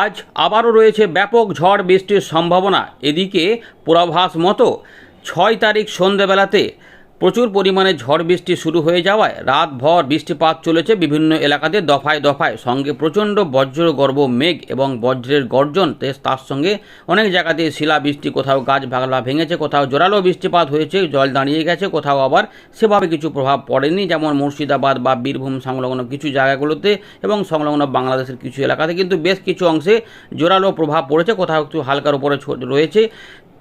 আজ আবারও রয়েছে ব্যাপক ঝড় বৃষ্টির সম্ভাবনা। এদিকে পূর্বাভাস মতো ছয় তারিখ সন্ধেবেলাতে প্রচুর পরিমাণে ঝড় বৃষ্টি শুরু হয়ে যাওয়ায় রাতভর বৃষ্টিপাত চলেছে বিভিন্ন এলাকাতে দফায় দফায়। সঙ্গে প্রচণ্ড বজ্র গর্ভ মেঘ এবং বজ্রের গর্জন তার সঙ্গে অনেক জায়গাতে শিলা বৃষ্টি, কোথাও গাছ ভাগলা ভেঙেছে, কোথাও জোরালো বৃষ্টিপাত হয়েছে, জল দাঁড়িয়ে গেছে, কোথাও আবার সেভাবে কিছু প্রভাব পড়েনি, যেমন মুর্শিদাবাদ বা বীরভূম সংলগ্ন কিছু জায়গাগুলোতে এবং সংলগ্ন বাংলাদেশের কিছু এলাকাতে। কিন্তু বেশ কিছু অংশে জোরালো প্রভাব পড়েছে, কোথাও একটু হালকার উপরে রয়েছে।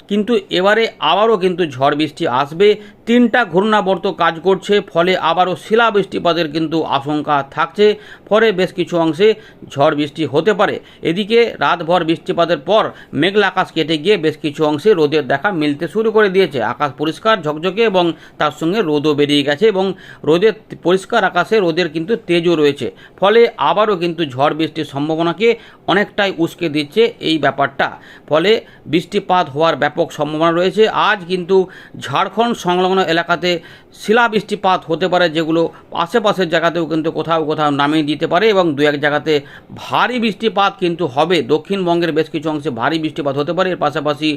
কিন্তু এবারে আবারও কিন্তু ঝড় বৃষ্টি আসবে। তিনটা ঘূর্ণাবর্ত কাজ করছে, ফলে আবারও শিলা বৃষ্টিপাতের কিন্তু আশঙ্কা থাকছে। ফলে বেশ কিছু অংশে ঝড় বৃষ্টি হতে পারে। এদিকে রাতভর বৃষ্টিপাতের পর মেঘলা আকাশ কেটে গিয়ে বেশ কিছু অংশে রোদের দেখা মিলতে শুরু করে দিয়েছে। আকাশ পরিষ্কার, ঝকঝকে এবং তার সঙ্গে রোদও বেরিয়ে গেছে এবং রোদের পরিষ্কার আকাশে রোদের কিন্তু তেজও রয়েছে। ফলে আবারও কিন্তু ঝড় বৃষ্টির সম্ভাবনাকে অনেকটাই উস্কে দিচ্ছে এই ব্যাপারটা। ফলে বৃষ্টিপাত হওয়ার ব্যাপক সম্ভাবনা রয়েছে। আজ কিন্তু ঝাড়খণ্ড সংলগ্ন এলাকাতে শিলা বৃষ্টিপাত হতে পারে, যেগুলো আশেপাশের জায়গাতেও কিন্তু কোথাও কোথাও নামিয়ে দিতে পারে এবং দু এক জায়গাতে ভারী বৃষ্টিপাত কিন্তু হবে। দক্ষিণবঙ্গের বেশ কিছু অংশে ভারী বৃষ্টিপাত হতে পারে। এর পাশাপাশি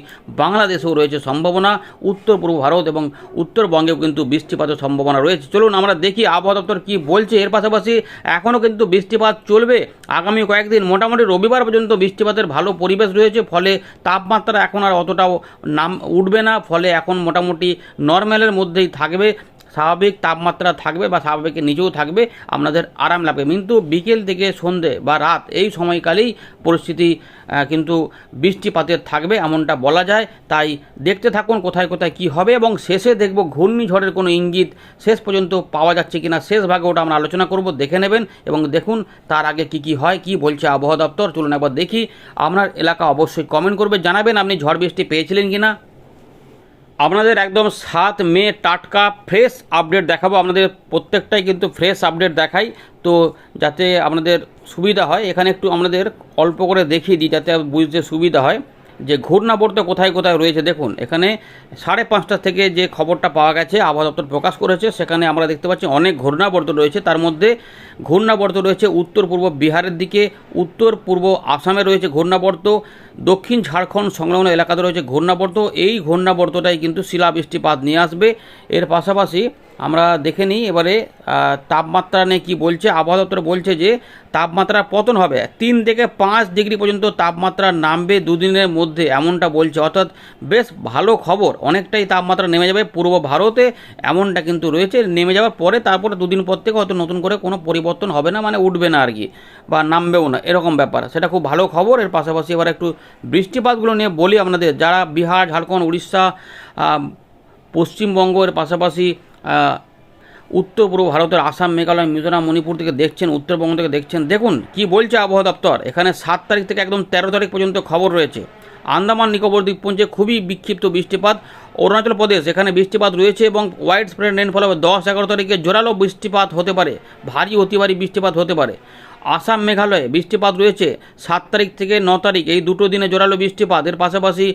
বাংলাদেশেও রয়েছে সম্ভাবনা, উত্তর পূর্ব ভারত এবং উত্তরবঙ্গেও কিন্তু বৃষ্টিপাতের সম্ভাবনা রয়েছে। চলুন আমরা দেখি আবহাওয়া দপ্তর কী বলছে। এর পাশাপাশি এখনও কিন্তু বৃষ্টিপাত চলবে। আগামী কয়েকদিন মোটামুটি রবিবার পর্যন্ত বৃষ্টিপাতের ভালো পরিবেশ রয়েছে, ফলে তাপমাত্রা এখন আর অতটাও নাম উঠবে না, ফলে এখন মোটামুটি নর্মালের মধ্যেই থাকবে। স্বাভাবিক তাপমাত্রা থাকবে বা স্বাভাবিকের নিচেও থাকবে, আপনাদের আরাম লাগবে। কিন্তু বিকেল থেকে সন্ধে বা রাত এই সময়কালেই পরিস্থিতি কিন্তু বৃষ্টিপাতের থাকবে এমনটা বলা যায়। তাই দেখতে থাকুন কোথায় কোথায় কি হবে এবং শেষে দেখব ঘূর্ণিঝড়ের কোনো ইঙ্গিত। শেষ পর্যন্ত পাওয়া যাচ্ছে কিনা শেষ ভাগে ওটা আমরা আলোচনা করব, দেখে নেবেন এবং দেখুন তার আগে কি কি হয়, কি বলছে আবহাওয়া দপ্তর। চলুন একবার দেখি। আপনার এলাকা অবশ্যই কমেন্ট করবে, জানাবেন আপনি ঝড় বৃষ্টি পেয়েছিলেন কিনা। আপনাদের একদম সাত মে টাটকা ফ্রেশ আপডেট দেখাবো। আপনাদের প্রত্যেকটাই কিন্তু ফ্রেশ আপডেট দেখাই। তো যাতে আপনাদের সুবিধা হয়, এখানে একটু আমাদের অল্প করে দেখিয়ে দিই, যাতে বুঝতে সুবিধা হয় যে ঘূর্ণাবর্ত কোথায় কোথায় রয়েছে। দেখুন, এখানে সাড়ে পাঁচটা থেকে যে খবরটা পাওয়া গেছে, আবহাওয়া দপ্তর প্রকাশ করেছে, সেখানে আমরা দেখতে পাচ্ছি অনেক ঘূর্ণাবর্ত রয়েছে। তার মধ্যে ঘূর্ণাবর্ত রয়েছে উত্তর পূর্ব বিহারের দিকে উত্তর পূর্ব আসামে রয়েছে ঘূর্ণাবর্ত। দক্ষিণ ঝাড়খণ্ড সংলগ্ন এলাকাতে রয়েছে ঘূর্ণাবর্ত। এই ঘূর্ণাবর্তটাই কিন্তু শিলা বৃষ্টিপাত নিয়ে আসবে। এর পাশাপাশি আমরা দেখে নিই এবারে তাপমাত্রা নিয়ে কী বলছে। আবহাওয়া দপ্তর বলছে যে, তাপমাত্রা পতন হবে। তিন থেকে পাঁচ ডিগ্রি পর্যন্ত তাপমাত্রা নামবে দুদিনের মধ্যে, এমনটা বলছে। অর্থাৎ বেশ ভালো খবর। অনেকটাই তাপমাত্রা নেমে যাবে পূর্ব ভারতে, এমনটা কিন্তু রয়েছে। নেমে যাওয়ার পরে তারপরে দুদিন পর থেকে হয়তো নতুন করে কোনো পরিবর্তন হবে না মানে উঠবে না আর কি, বা নামবেও না। এরকম ব্যাপার। সেটা খুব ভালো খবর। এর পাশাপাশি এবার একটু বৃষ্টিপাতগুলো নিয়ে বলি আপনাদের যারা বিহার ঝাড়খণ্ড উড়িষ্যা আহ, পশ্চিমবঙ্গ এর পাশাপাশি উত্তর পূর্ব ভারতের আসাম মেঘালয় মিজোরাম মণিপুর থেকে দেখছেন উত্তরবঙ্গ থেকে দেখছেন দেখুন কি বলছে আবহাওয়া দপ্তর। এখানে সাত তারিখ থেকে একদম তেরো তারিখ পর্যন্ত খবর রয়েছে। আন্দামান নিকোবর দ্বীপপুঞ্জে খুবই বিক্ষিপ্ত বৃষ্টিপাত। অরুণাচল প্রদেশ এখানে বৃষ্টিপাত রয়েছে এবং হোয়াইট স্প্রেড রেনফল হবে দশ এগারো তারিখে। জোরালো বৃষ্টিপাত হতে পারে ভারী অতি ভারী বৃষ্টিপাত হতে পারে। আসাম মেঘালয়ে বৃষ্টিপাত রয়েছে। সাত তারিখ থেকে ন তারিখ এই দুটো দিনে জোরালো বৃষ্টিপাত। এর পাশাপাশি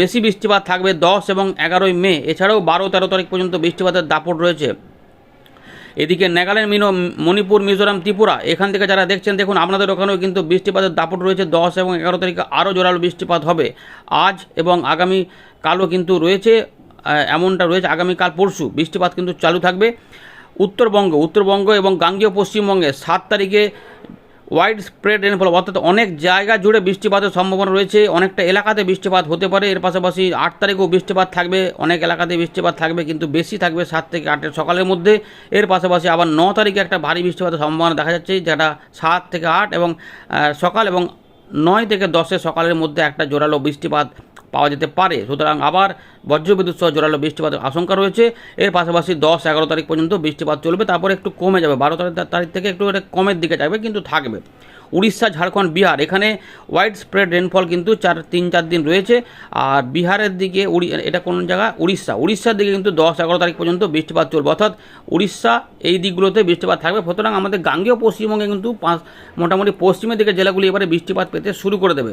বেশি বৃষ্টিপাত থাকবে দশ এবং এগারোই মে। এছাড়াও বারো তেরো তারিখ পর্যন্ত বৃষ্টিপাতের দাপট রয়েছে। এদিকে নাগাল্যান্ড, মিনো, মণিপুর, মিজোরাম, ত্রিপুরা, এখান থেকে যারা দেখছেন, দেখুন আপনাদের ওখানেও কিন্তু বৃষ্টিপাতের দাপট রয়েছে। দশ এবং এগারো তারিখে আরও জোরালো বৃষ্টিপাত হবে। আজ এবং আগামী কালও কিন্তু রয়েছে এমনটা রয়েছে। আগামীকাল পরশু বৃষ্টিপাত কিন্তু চালু থাকবে। উত্তরবঙ্গ উত্তরবঙ্গ এবং গাঙ্গীয় পশ্চিমবঙ্গে সাত তারিখে ওয়াইড স্প্রেড রেনফল অর্থাৎ অনেক জায়গা জুড়ে বৃষ্টিপাতের সম্ভাবনা রয়েছে। অনেকটা এলাকাতে বৃষ্টিপাত হতে পারে। এর পাশাপাশি আট তারিখেও বৃষ্টিপাত থাকবে। অনেক এলাকাতে বৃষ্টিপাত থাকবে, কিন্তু বেশি থাকবে সাত থেকে আটের সকালের মধ্যে। এর পাশাপাশি আবার ন তারিখে একটা ভারী বৃষ্টিপাতের সম্ভাবনা দেখা যাচ্ছে, যেটা সাত থেকে আট এবং সকাল এবং নয় থেকে দশের সকালের মধ্যে একটা জোরালো বৃষ্টিপাত পাওয়া যেতে পারে। সুতরাং আবার বজ্রবিদ্যুৎ সহ জোরালো বৃষ্টিপাতের আশঙ্কা রয়েছে। এর পাশাপাশি দশ এগারো তারিখ পর্যন্ত বৃষ্টিপাত চলবে, তারপরে একটু কমে যাবে। বারো তারিখ থেকে একটু কমের দিকে যাবে, কিন্তু থাকবে। উড়িষ্যা, ঝাড়খণ্ড, বিহার, এখানে ওয়াইড স্প্রেড রেনফল কিন্তু চার, তিন, চার দিন রয়েছে। আর বিহারের দিকে উড়ি এটা কোন জায়গা? উড়িষ্যা। উড়িষ্যার দিকে কিন্তু দশ, এগারো তারিখ পর্যন্ত বৃষ্টিপাত চলবে। অর্থাৎ উড়িষ্যা এই দিকগুলোতে বৃষ্টিপাত থাকবে। সুতরাং আমাদের গাঙ্গেয় পশ্চিমবঙ্গে কিন্তু পাঁচ মোটামুটি পশ্চিমের দিকে জেলাগুলি এবারে বৃষ্টিপাত পেতে শুরু করে দেবে।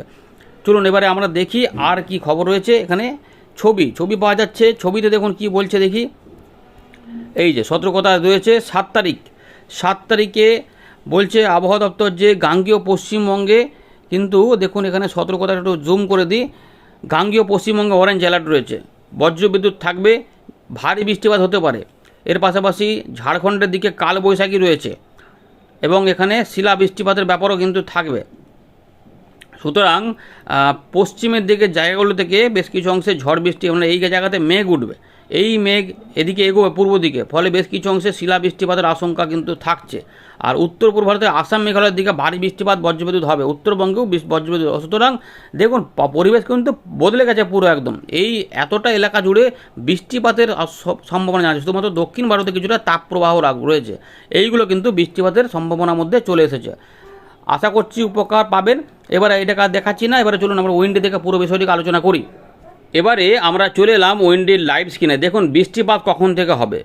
চলুন, এবারে আমরা দেখি আর কি খবর রয়েছে এখানে। ছবি ছবি পাওয়া যাচ্ছে। ছবিতে দেখুন কি বলছে, দেখি। এই যে, সতর্কতা রয়েছে সাত তারিখ। সাত তারিখে বলছে আবহাওয়া দপ্তর যে গাঙ্গেয় পশ্চিমবঙ্গে, কিন্তু দেখুন এখানে সতর্কতা একটু জুম করে দিই। গাঙ্গীয় পশ্চিমবঙ্গে অরেঞ্জ অ্যালার্ট রয়েছে। বজ্রবিদ্যুৎ থাকবে, ভারী বৃষ্টিপাত হতে পারে। এর পাশাপাশি ঝাড়খণ্ডের দিকে কালবৈশাখী রয়েছে। এবং এখানে শিলা বৃষ্টিপাতের ব্যাপারও কিন্তু থাকবে। সুতরাং পশ্চিমের দিকে জায়গাগুলো থেকে বেশ কিছু অংশে ঝড় বৃষ্টি মানে এই জায়গাতে মেঘ উঠবে। এই মেঘ এদিকে এগোবে পূর্ব দিকে, ফলে বেশ কিছু অংশে শিলা বৃষ্টিপাতের আশঙ্কা কিন্তু থাকছে। আর উত্তর পূর্ব ভারতের আসাম মেঘালয়ের দিকে ভারী বৃষ্টিপাত বজ্রবিদ্যুৎ হবে, উত্তরবঙ্গেও বজ্রবিদ্যুৎ সুতরাং, দেখুন পরিবেশ কিন্তু বদলে গেছে পুরো একদম। এই এতটা এলাকা জুড়ে বৃষ্টিপাতের সম্ভাবনা জানা শুধুমাত্র দক্ষিণ ভারতে কিছুটা তাপপ্রবাহ রয়েছে। এইগুলো কিন্তু বৃষ্টিপাতের সম্ভাবনার মধ্যে চলে এসেছে। আশা করছি উপকার পাবেন। এবারে এটাকে দেখাচ্ছি না। এবারে চলুন আমরা উইন্ডে থেকে পুরো বিষয়টিকে আলোচনা করি। এবারে আমরা চলে এলাম উইন্ডির লাইভ স্ক্রিনে। দেখুন, বৃষ্টিপাত কখন থেকে হবে?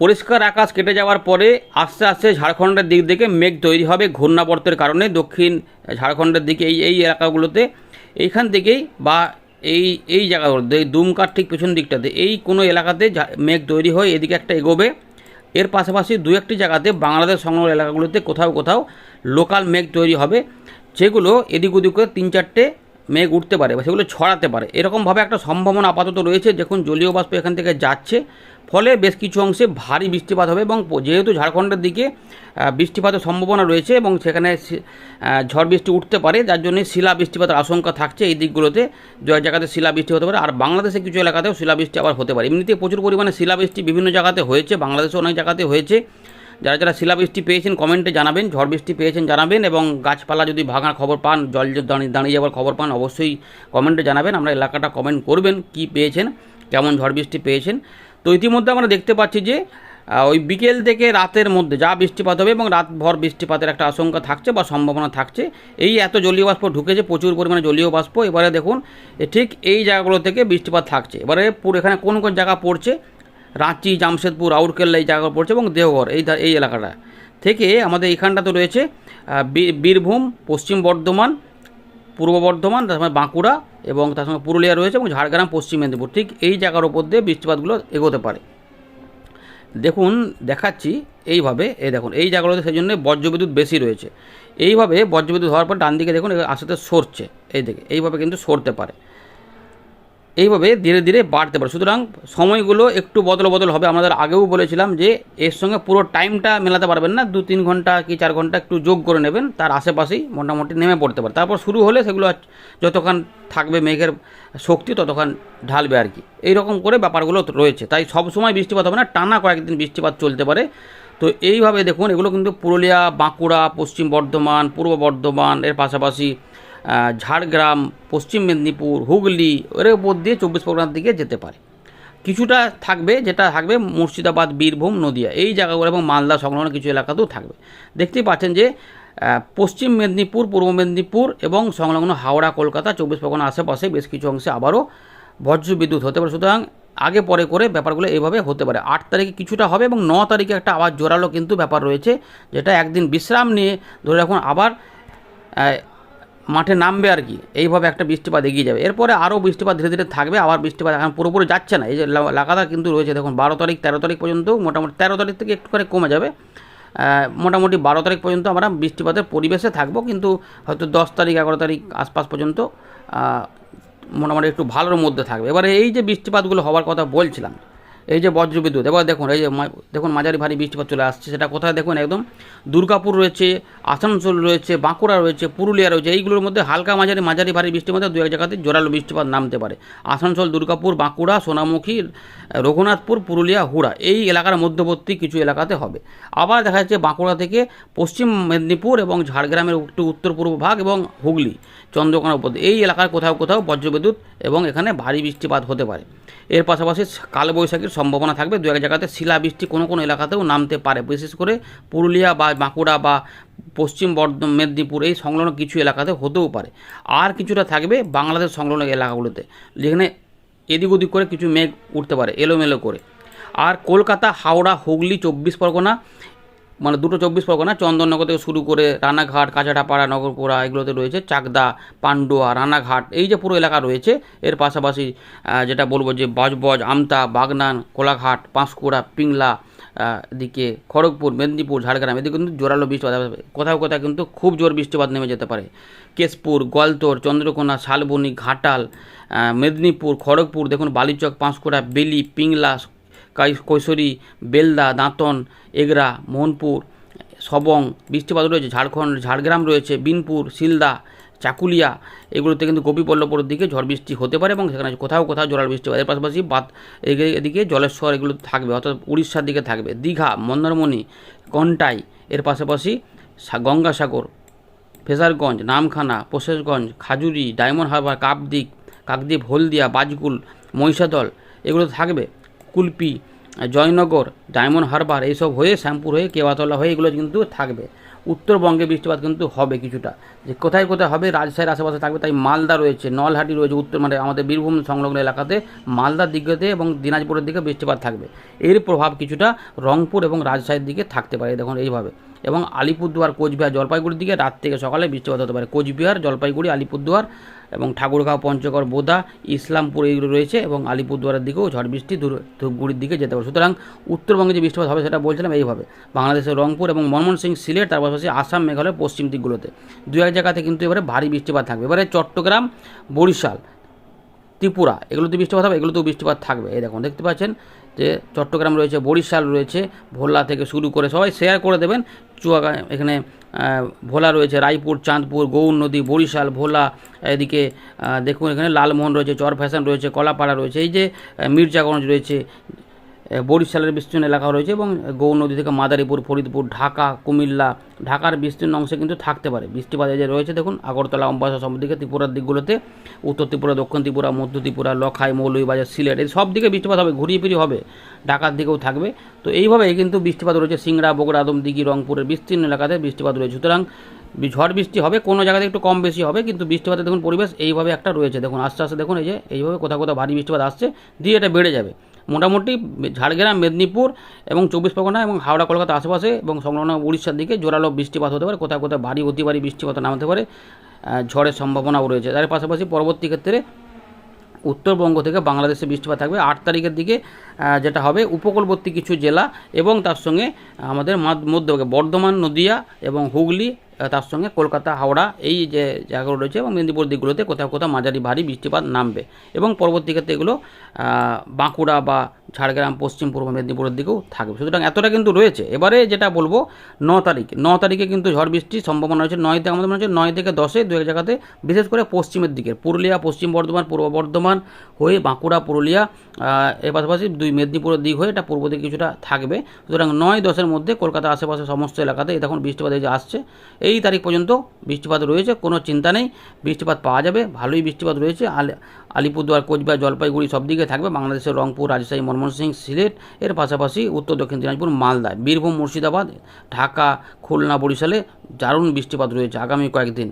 পরিষ্কার আকাশ কেটে যাওয়ার পরে আস্তে আস্তে ঝাড়খণ্ডের দিক থেকে মেঘ তৈরি হবে ঘূর্ণাবর্তের কারণে। দক্ষিণ ঝাড়খণ্ডের দিকে এই এই এলাকাগুলোতে এইখান থেকেই বা এই এই জায়গাগুলোতে এই দুমকার ঠিক পেছন দিকটাতে, এই কোনো এলাকাতে মেঘ তৈরি হয়ে এদিকে একটা এগোবে। এর পাশাপাশি দু একটি জায়গাতে বাংলাদেশ সংলগ্ন এলাকাগুলোতে কোথাও কোথাও লোকাল মেঘ তৈরি হবে, যেগুলো এদিক ওদিক করে তিন চারটে মেঘ উঠতে পারে বা সেগুলো ছড়াতে পারে। এরকমভাবে একটা সম্ভাবনা আপাতত রয়েছে, দেখুন জলীয় বাষ্প এখান থেকে যাচ্ছে। ফলে বেশ কিছু অংশে ভারী বৃষ্টিপাত হবে এবং যেহেতু ঝাড়খণ্ডের দিকে বৃষ্টিপাতের সম্ভাবনা রয়েছে এবং সেখানে ঝড় বৃষ্টি উঠতে পারে, যার জন্য শিলা বৃষ্টিপাতের আশঙ্কা থাকছে এই দিকগুলোতে। যে জায়গাতে শিলা বৃষ্টি হতে পারে, আর বাংলাদেশে কিছু এলাকাতেও শিলাবৃষ্টি আবার হতে পারে। এমনিতে প্রচুর পরিমাণে শিলাবৃষ্টি বিভিন্ন জায়গাতে হয়েছে বাংলাদেশে অনেক জায়গাতে হয়েছে। যারা যারা শিলাবৃষ্টি পেয়েছেন, কমেন্টে জানাবেন, ঝড় বৃষ্টি পেয়েছেন জানাবেন এবং গাছপালা যদি ভাঙার খবর পান, জল দাঁড়িয়ে যাওয়ার খবর পান, অবশ্যই কমেন্টে জানাবেন। আমরা এলাকাটা কমেন্ট করবেন, কি পেয়েছেন, কেমন ঝড় বৃষ্টি পেয়েছেন। তো ইতিমধ্যে আমরা দেখতে পাচ্ছি যে ওই বিকেল থেকে রাতের মধ্যে যা বৃষ্টিপাত হবে এবং রাত ভর বৃষ্টিপাতের একটা আশঙ্কা থাকছে বা সম্ভাবনা থাকছে, এই এত জলীয় বাষ্প ঢুকেছে, প্রচুর পরিমাণে জলীয় বাষ্প। এবারে দেখুন ঠিক এই জায়গাগুলো থেকে বৃষ্টিপাত থাকছে। এবারে পুরো এখানে কোন কোন জায়গা পড়ছে? রাঁচি, জামশেদপুর, রাউরকেল্লা এই জায়গা পড়ছে এবং দেওঘর এই এই এলাকাটা। থেকে আমাদের এখানটা তো রয়েছে বীরভূম, পশ্চিম বর্ধমান পূর্ব বর্ধমান, তার সঙ্গে বাঁকুড়া এবং তার সঙ্গে পুরুলিয়া রয়েছে এবং ঝাড়গ্রাম, পশ্চিম মেদিনীপুর। ঠিক এই জায়গার ওপর দিয়ে বৃষ্টিপাতগুলো এগোতে পারে। দেখুন, দেখাচ্ছি এইভাবে, এই দেখুন, এই জায়গাগুলোতে সেই জন্য বজ্রবিদ্যুৎ বেশি রয়েছে। এইভাবে বজ্রবিদ্যুৎ হওয়ার পর ডান দিকে দেখুন আস্তে আস্তে সরছে, এই দিকে। এইভাবে কিন্তু সরতে পারে। এইভাবে ধীরে ধীরে বাড়তে পারে। সুতরাং সময়গুলো একটু বদল বদল হবে। আমাদের আগেও বলেছিলাম যে, এর সঙ্গে পুরো টাইমটা মেলাতে পারবেন না। দু তিন ঘণ্টা কি চার ঘণ্টা একটু যোগ করে নেবেন। তার আশেপাশেই মোটামুটি নেমে পড়তে পারে। তারপর শুরু হলে সেগুলো যতক্ষণ থাকবে মেঘের শক্তি, ততক্ষণ ঢালবে আর কি। এইরকম করে ব্যাপারগুলো রয়েছে। তাই সব সময় বৃষ্টিপাত হবে না। টানা কয়েকদিন বৃষ্টিপাত চলতে পারে। তো এইভাবে দেখুন, এগুলো কিন্তু পুরুলিয়া, বাঁকুড়া, পশ্চিম বর্ধমান, পূর্ব বর্ধমান, এর পাশাপাশি ঝাড়গ্রাম, পশ্চিম মেদিনীপুর, হুগলি, এর উপর দিয়ে চব্বিশ পরগনার দিকে যেতে পারে। কিছুটা থাকবে, যেটা থাকবে মুর্শিদাবাদ, বীরভূম, নদিয়া। এই জায়গাগুলো এবং মালদা সংলগ্ন কিছু এলাকাতেও থাকবে। দেখতেই পাচ্ছেন যে পশ্চিম মেদিনীপুর, পূর্ব মেদিনীপুর এবং সংলগ্ন হাওড়া, কলকাতা, চব্বিশ পরগনা আশেপাশে বেশ কিছু অংশে আবারও বজ্র বিদ্যুৎ হতে পারে। সুতরাং আগে পরে করে ব্যাপারগুলো এইভাবে হতে পারে। আট তারিখে কিছুটা হবে এবং ন তারিখে একটা আবার জোরালো কিন্তু ব্যাপার রয়েছে, যেটা একদিন বিশ্রাম নিয়ে ধরে রাখুন আবার মাঠে নামবে আর কি। এইভাবে একটা বৃষ্টিপাত এগিয়ে যাবে। এরপরে আরও বৃষ্টিপাত ধীরে ধীরে থাকবে, আবার বৃষ্টিপাত এখন পুরোপুরি যাচ্ছে না। এই যে লাগাতার কিন্তু রয়েছে, দেখুন, বারো তারিখ, তেরো তারিখ পর্যন্ত মোটামুটি, তেরো তারিখ থেকে একটু করে কমে যাবে। মোটামুটি বারো তারিখ পর্যন্ত আমরা বৃষ্টিপাতের পরিবেশে থাকব, কিন্তু হয়তো দশ তারিখ, এগারো তারিখ আশপাশ পর্যন্ত মোটামুটি একটু ভালোর মধ্যে থাকবে। এবারে এই যে বৃষ্টিপাতগুলো হওয়ার কথা বলছিলাম এই যে বজ্রবিদ্যুৎ, এবার দেখুন, এই যে দেখুন মাঝারি ভারী বৃষ্টিপাত চলে আসছে, সেটা কোথায় দেখুন, একদম দুর্গাপুর রয়েছে, আসানসোল রয়েছে, বাঁকুড়া রয়েছে, পুরুলিয়া রয়েছে, এইগুলোর মধ্যে হালকা মাঝারি মাঝারি ভারী বৃষ্টির মধ্যে দু এক জায়গাতে জোরালো বৃষ্টিপাত নামতে পারে। আসানসোল, দুর্গাপুর, বাঁকুড়া, সোনামুখী, রঘুনাথপুর, পুরুলিয়া, হুড়া, এই এলাকার মধ্যবর্তী কিছু এলাকাতে হবে। আবার দেখা যাচ্ছে বাঁকুড়া থেকে পশ্চিম মেদিনীপুর এবং ঝাড়গ্রামের একটু উত্তর পূর্ব ভাগ এবং হুগলি, চন্দ্রকোনা উপর এই এলাকার কোথাও কোথাও বজ্রবিদ্যুৎ এবং এখানে ভারী বৃষ্টিপাত হতে পারে। এর পাশাপাশি কালবৈশাখীর সম্ভাবনা থাকবে। দু এক জায়গাতে শিলাবৃষ্টি কোনো কোনো এলাকাতেও নামতে পারে। বিশেষ করে পুরুলিয়া বা বাঁকুড়া বা পশ্চিম বর্ধমান, মেদিনীপুর এই সংলগ্ন কিছু এলাকাতে হতেও পারে। আর কিছুটা থাকবে বাংলাদেশ সংলগ্ন এলাকাগুলোতে। যেখানে এদিক ওদিক করে কিছু মেঘ উঠতে পারে, এলোমেলো করে। আর কলকাতা, হাওড়া, হুগলি, চব্বিশ পরগনা মানে দুটো চব্বিশ পরগনা চন্দননগর থেকে শুরু করে রানাঘাট কাছাটাপাড়া নগরপুরা এগুলোতে রয়েছে চাকদা পান্ডুয়া রানাঘাট এই যে পুরো এলাকা রয়েছে এর পাশাপাশি যেটা বলব যে বজবজ আমতা বাগনান কোলাঘাট পাঁশকুড়া পিংলা আহ, দিকে খড়গপুর মেদিনীপুর ঝাড়গ্রাম এদিকে কিন্তু জোরালো বৃষ্টিপাত কোথাও কোথাও কিন্তু খুব জোর বৃষ্টিপাত নেমে যেতে পারে। কেশপুর গলতোর চন্দ্রকোনা শালবনি ঘাটাল মেদিনীপুর খড়গপুর দেখুন বালিচক পাঁশকুড়া বেলি পিংলা কৈশোরী, বেলদা, দাঁতন, এগরা, মোহনপুর, সবং, বৃষ্টিপাত রয়েছে, ঝাড়খণ্ড, ঝাড়গ্রাম রয়েছে, বিনপুর, শিলদা, চাকুলিয়া, এগুলোতে কিন্তু গোপীপল্লপুরের দিকে ঝড় বৃষ্টি হতে পারে এবং সেখানে কোথাও কোথাও জোরাল বৃষ্টিপাত। এর পাশাপাশি বাত এদিকে- জলেশ্বর এগুলো থাকবে, অর্থাৎ উড়িষ্যার দিকে থাকবে। দীঘা, মন্দারমণি, কন্টাই, এর পাশাপাশি গঙ্গাসাগর ফেজারগঞ্জ নামখানা প্রশেষগঞ্জ খাজুরি, ডায়মন্ড হারবার, কাকদ্বীপ কাকদ্বীপ, হলদিয়া বাজকুল মহিষাদল এগুলো থাকবে। কুলপি জয়নগর, ডায়মন্ড হারবার এইসব হয়ে, শ্যামপুর হয়ে, কেওয়াতলা হয়ে এগুলো কিন্তু থাকবে। উত্তরবঙ্গে বৃষ্টিপাত কিন্তু হবে কিছুটা। যে কোথায় কোথায় হবে, রাজশাহীর আশেপাশে থাকবে তাই মালদা রয়েছে। নলহাটি রয়েছে উত্তর মানে আমাদের বীরভূম সংলগ্ন এলাকাতে। মালদার দিকেতে এবং দিনাজপুরের দিকে বৃষ্টিপাত থাকবে। এর প্রভাব কিছুটা রংপুর এবং রাজশাহীর দিকে থাকতে পারে, দেখুন এইভাবে। এবং আলিপুরদুয়ার কোচবিহার জলপাইগুড়ির দিকে রাত থেকে সকালে বৃষ্টিপাত হতে পারে। কোচবিহার, জলপাইগুড়ি, আলিপুরদুয়ার এবং ঠাকুরগাঁও, পঞ্চগড়, বোদা, ইসলামপুর এইগুলো রয়েছে এবং আলিপুরদুয়ারের দিকেও ঝড় বৃষ্টি ধূপগুড়ির দিকে যেতে পারে। সুতরাং উত্তরবঙ্গে যে বৃষ্টিপাত হবে সেটা বলছিলাম এইভাবে। বাংলাদেশের রংপুর এবং ময়মনসিংহ সিলেট, তার পাশাপাশি আসাম, মেঘালয়, পশ্চিম দিকগুলোতে। দু এক জায়গাতে কিন্তু এবারে ভারী বৃষ্টিপাত থাকবে। এবারে চট্টগ্রাম, বরিশাল ত্রিপুরা এগুলোতে বৃষ্টিপাত হবে এগুলোতেও বৃষ্টিপাত থাকবে। এই দেখুন, দেখতে পাচ্ছেন যে চট্টগ্রাম রয়েছে, বরিশাল রয়েছে, ভোলা থেকে শুরু করে সবাই শেয়ার করে দেবেন। চুয়াগা, এখানে ভোলা রয়েছে, রায়পুর, চাঁদপুর, গৌর নদী, বরিশাল, ভোলা, এদিকে দেখুন এখানে লালমোহন রয়েছে, চর ফ্যাশন রয়েছে, কলাপাড়া রয়েছে, এই যে মির্জাগঞ্জ রয়েছে বরিশালের বিস্তীর্ণ এলাকা রয়েছে এবং গৌ নদী থেকে মাদারীপুর, ফরিদপুর, ঢাকা, কুমিল্লা, ঢাকার বিস্তীর্ণ অংশে কিন্তু থাকতে পারে। বৃষ্টিপাত যে রয়েছে, দেখুন, আগরতলা, অম্বাসা সব দিকে ত্রিপুরার দিকগুলোতে, উত্তর ত্রিপুরা, দক্ষিণ ত্রিপুরা, মধ্য ত্রিপুরা, লখাই মৌলভীবাজার সিলেট, এই সব দিকে বৃষ্টিপাত হবে, ঘুরিয়ে ফিরিয়ে হবে, ঢাকার দিকেও থাকবে। তো এইভাবে কিন্তু বৃষ্টিপাত রয়েছে সিংড়া, বগুড়া আদমদিঘি রংপুরের বিস্তীর্ণ এলাকাতে বৃষ্টিপাত রয়েছে। সুতরাং ঝড় বৃষ্টি হবে, কোনো জায়গাতে একটু কম বেশি হবে, কিন্তু বৃষ্টিপাতের দেখুন পরিবেশ এইভাবে একটা রয়েছে। দেখুন, আস্তে আস্তে দেখুন, এই যে এইভাবে কোথাও কোথাও ভারী বৃষ্টিপাত আসছে দিয়ে এটা বেড়ে যাবে। মোটামুটি ঝাড়গ্রাম, মেদিনীপুর এবং চব্বিশ পরগনা এবং হাওড়া কলকাতা আশেপাশে এবং সংলগ্ন উড়িষ্যার দিকে জোরালো বৃষ্টিপাত হতে পারে। কোথাও কোথাও ভারী অতি ভারী বৃষ্টিপাত নামতে পারে ঝড়ের সম্ভাবনাও রয়েছে। তার পাশাপাশি পরবর্তী ক্ষেত্রে উত্তরবঙ্গ থেকে বাংলাদেশে বৃষ্টিপাত থাকবে। আট তারিখের দিকে যেটা হবে উপকূলবর্তী কিছু জেলা এবং তার সঙ্গে আমাদের মাদ- মধ্যভাগে বর্ধমান, নদিয়া এবং হুগলি তার সঙ্গে কলকাতা, হাওড়া এই যে জায়গাগুলো রয়েছে এবং মেদিনীপুর দিকগুলোতে কোথাও কোথাও মাঝারি ভারী বৃষ্টিপাত নামবে। এবং পরবর্তী ক্ষেত্রে এগুলো বাঁকুড়া বা ঝাড়গ্রাম, পশ্চিম পূর্ব মেদিনীপুরের দিকেও থাকবে। সুতরাং এতটা কিন্তু রয়েছে। এবারে যেটা বলব, ন তারিখ। ন তারিখে কিন্তু ঝড় বৃষ্টির সম্ভাবনা রয়েছে। নয় থেকে, আমাদের মনে হচ্ছে নয় থেকে দশে দু এক জায়গাতে, বিশেষ করে পশ্চিমের দিকে। পুরুলিয়া, পশ্চিম বর্ধমান, পূর্ব বর্ধমান হয়ে বাঁকুড়া, পুরুলিয়া এর পাশাপাশি দুই মেদিনীপুরের দিক হয়ে এটা পূর্ব দিকে কিছুটা থাকবে। সুতরাং নয় দশের মধ্যে কলকাতা আশেপাশে সমস্ত এলাকাতে এই দেখুন বৃষ্টিপাত এই যে আসছে। এই তারিখ পর্যন্ত বৃষ্টিপাত রয়েছে, কোনো চিন্তা নেই। বৃষ্টিপাত পাওয়া যাবে, ভালোই বৃষ্টিপাত রয়েছে। আলি আলিপুরদুয়ার, কোচবিহার, জলপাইগুড়ি সব দিকে থাকবে। বাংলাদেশের রংপুর, রাজশাহী, ময়মনসিংহ, সিলেট, এর পাশাপাশি উত্তর, দক্ষিণ দিনাজপুর মালদা বীরভূম, মুর্শিদাবাদ, ঢাকা, খুলনা, বরিশালে দারুণ বৃষ্টিপাত রয়েছে আগামী কয়েকদিন।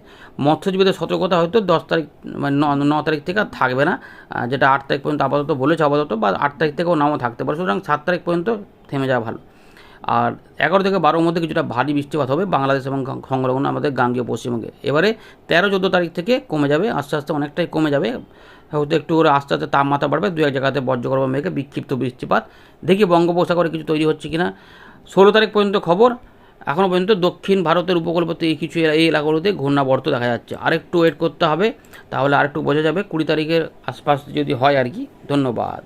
মৎস্যজীবীদের সতর্কতা হয়তো দশ তারিখ মানে ন তারিখ থেকে আর থাকবে না যেটা আট তারিখ পর্যন্ত আপাতত বলেছে আপাতত, বা আট তারিখ থেকেও নামও থাকতে পারে। সুতরাং সাত তারিখ পর্যন্ত থেমে যাওয়া ভালো। আর এগারো থেকে বারোর মধ্যে কিছুটা ভারী বৃষ্টিপাত হবে বাংলাদেশ এবং সংলগ্ন আমাদের গাঙ্গীয় পশ্চিমবঙ্গে। এবারে তেরো চোদ্দ তারিখ থেকে কমে যাবে, আস্তে আস্তে অনেকটাই কমে যাবে। হয়তো একটু করে আস্তে আস্তে তাপমাত্রা বাড়বে, দু এক জায়গাতে বজ্রগর্ভ মেঘে বিক্ষিপ্ত বৃষ্টিপাত। দেখি বঙ্গোপসাগরে কিছু তৈরি হচ্ছে কিনা। ষোলো তারিখ পর্যন্ত খবর এখনও পর্যন্ত দক্ষিণ ভারতের উপকূলবর্তী এই কিছু এই এলাকাগুলোতে ঘূর্ণাবর্ত দেখা যাচ্ছে। আরেকটু ওয়েট করতে হবে, তাহলে আরেকটু বোঝা যাবে। কুড়ি তারিখের আশপাশ যদি হয় আর কি। ধন্যবাদ।